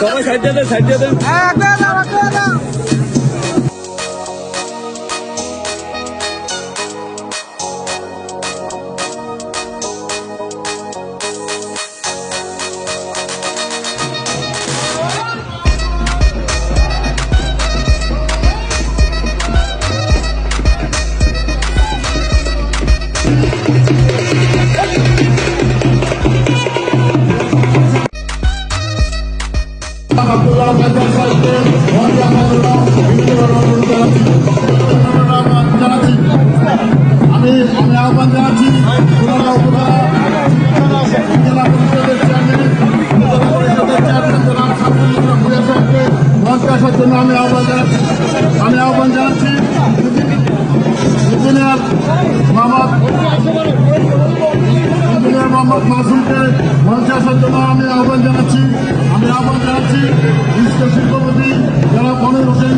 সবাই সাইড দেন সাইড দেন। আহ্বান জানাচ্ছি পুনরা উপজেলা জেলা পরিষদের চেয়ারম্যান উপজেলা পরিষদের চেয়ারম্যান জনাব শামসুল ভূঁইয়া সাহেবকে মঞ্চে আসার জন্য আমি আহ্বান জানাচ্ছি। বিশিষ্ট শিল্পপতি যারা মনির হোসেন।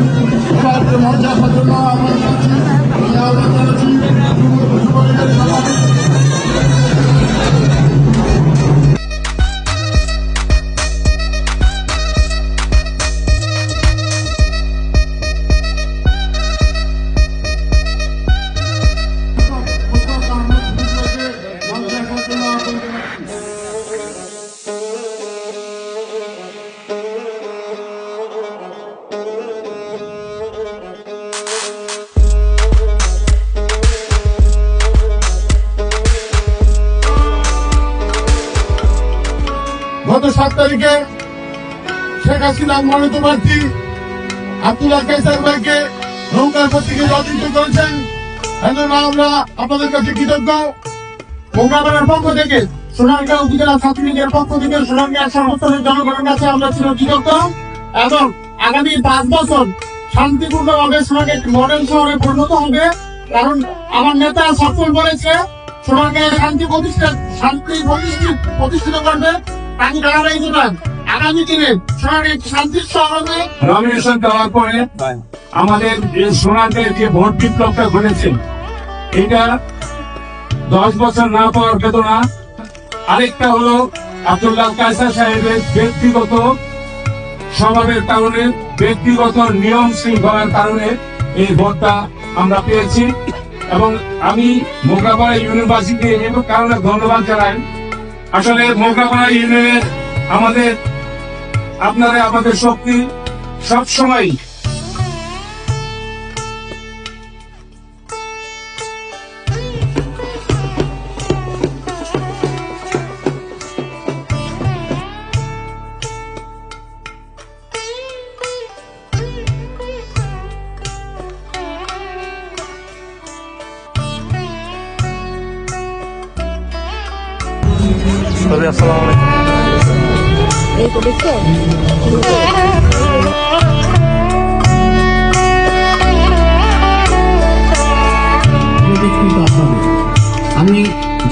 গত সাত তারিখে শেখ হাসিনা মনোনীত প্রার্থী আব্দুল্লাহ কাইসার ভাইকে নৌকার প্রতীকে জয়যুক্ত করেছেন। এজন্য আমরা আপনাদের কাছে কৃতজ্ঞ। মোকাবেলার পক্ষ থেকে সোনারগাঁও উপজেলা ছাত্রলীগের পক্ষ থেকে সোনারগাঁও সমস্ত জনগণের কাছে আমরা ছিল কৃতজ্ঞ এবং আগামী পাঁচ বছর শান্তিপূর্ণভাবে সোনাকে মডেল শহরে পরিণত হবে। কারণ আমার নেতা সফল বলেছে সোনাকে শান্তি প্রতিষ্ঠা শান্তি প্রতিষ্ঠিত প্রতিষ্ঠিত করবে। তাকে দেবেন আগামী দিনে সোনাকে শান্তির শহরে নমিনেশন দেওয়ার পরে আমাদের যে সোনাতে যে ভোট বিপ্লবটা ঘটেছে এটা দশ বছর না পাওয়ার বেদনা। আরেকটা হলো আব্দুল্লাহ কায়সা সাহেবের ব্যক্তিগত স্বভাবের কারণে ব্যক্তিগত নিয়ম শৃঙ্খলার কারণে এই ভোটটা আমরা পেয়েছি। এবং আমি মোকাপাড়া ইউনিভার্সিটি এই কারণে ধন্যবাদ জানাই। আসলে মোকাপাড়া ইউনিয়নের আমাদের আপনারা আমাদের শক্তি সব সময় এই তো দেখছ? কিন্তু আপনাদের। আমি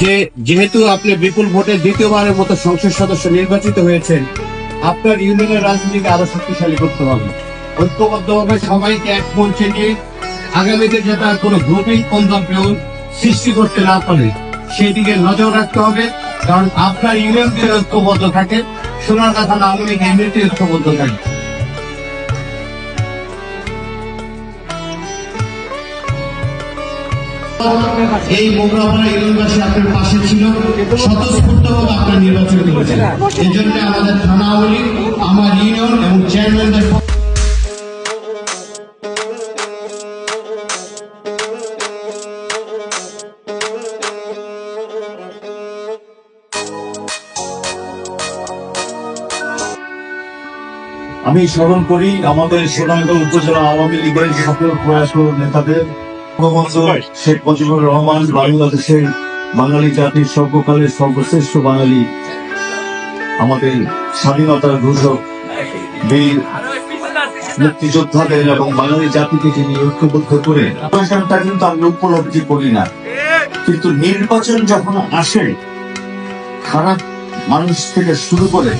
যে যেহেতু আপনি বিপুল ভোটে দ্বিতীয়বারের মতো সংসদ সদস্য নির্বাচিত হয়েছেন আপনার ইউনিয়নের রাজনীতিকে আরও শক্তিশালী করতে হবে। ঐক্যবদ্ধভাবে সবাইকে এক মঞ্চে নিয়ে আগামীতে যাতে আর কোনো গ্রুপিং কন্দম্পেও সৃষ্টি করতে না পারে সেই দিকে নজর রাখতে হবে। কারণ আপনার ইউনিয়ন ঐক্যবদ্ধ থাকে সোনার কথা না লীগ এমনিতে ঐক্যবদ্ধ থাকে। এই মোকাবেলা ইউনিভার্সিটি আপনার পাশে ছিল, স্বতঃস্ফূর্তভাবে আপনার নির্বাচন করেছেন। এই জন্য আমাদের থানা আমার ইউনিয়ন এবং চেয়ারম্যানদের আমি স্মরণ করি আমাদের সোনারগাঁও উপজেলা আওয়ামী লীগের সকল প্রয়াস নেতাদের শেখ মুজিবুর রহমান বাংলাদেশের বাঙালি জাতির সর্বকালের সর্বশ্রেষ্ঠ বাঙালি আমাদের স্বাধীনতার ঘোষক বীর মুক্তিযোদ্ধাদের এবং বাঙালি জাতিকে যিনি ঐক্যবদ্ধ করে নির্বাচনটা কিন্তু আমি উপলব্ধি করি না। কিন্তু নির্বাচন যখন আসে খারাপ মানুষ থেকে শুরু করে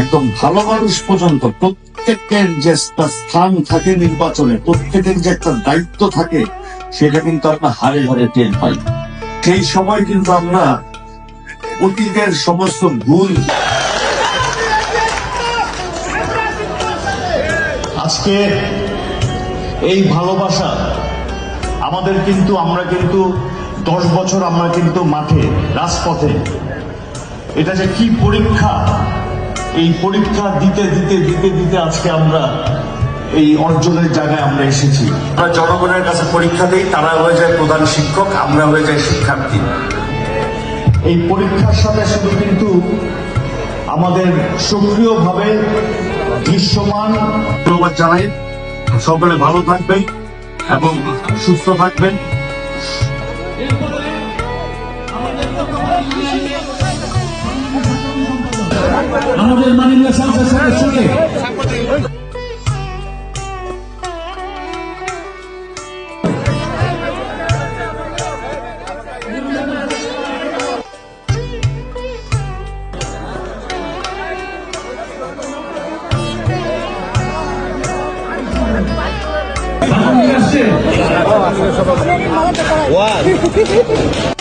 একদম ভালো মানুষ পর্যন্ত প্রত্যেকের যে স্থান থাকে নির্বাচনে, প্রত্যেকের যে একটা দায়িত্ব থাকে, সেটা কিন্তু আমরা হারে হারে টের পাই। সেই সময় কিন্তু আমরা অতীতের সমস্ত ভুল আজকে এই ভালোবাসা আমাদের কিন্তু, আমরা কিন্তু দশ বছর আমরা কিন্তু মাঠে, রাজপথে। এটা যে কি পরীক্ষা! এই পরীক্ষা দিতে দিতে দিতে দিতে আজকে আমরা এই অর্জনের জায়গায় আমরা এসেছি। আমরা জনগণের কাছে পরীক্ষা দিই তারা হয়ে যায় প্রধান শিক্ষক আমরা হয়ে যাই শিক্ষার্থী। এই পরীক্ষার সাথে শুধু কিন্তু আমাদের সক্রিয়ভাবে দৃশ্যমান ধন্যবাদ জানাই। সকলে ভালো থাকবেন এবং সুস্থ থাকবেন। আমাদের মাননীয় সংসদ সদস্যকে আসছে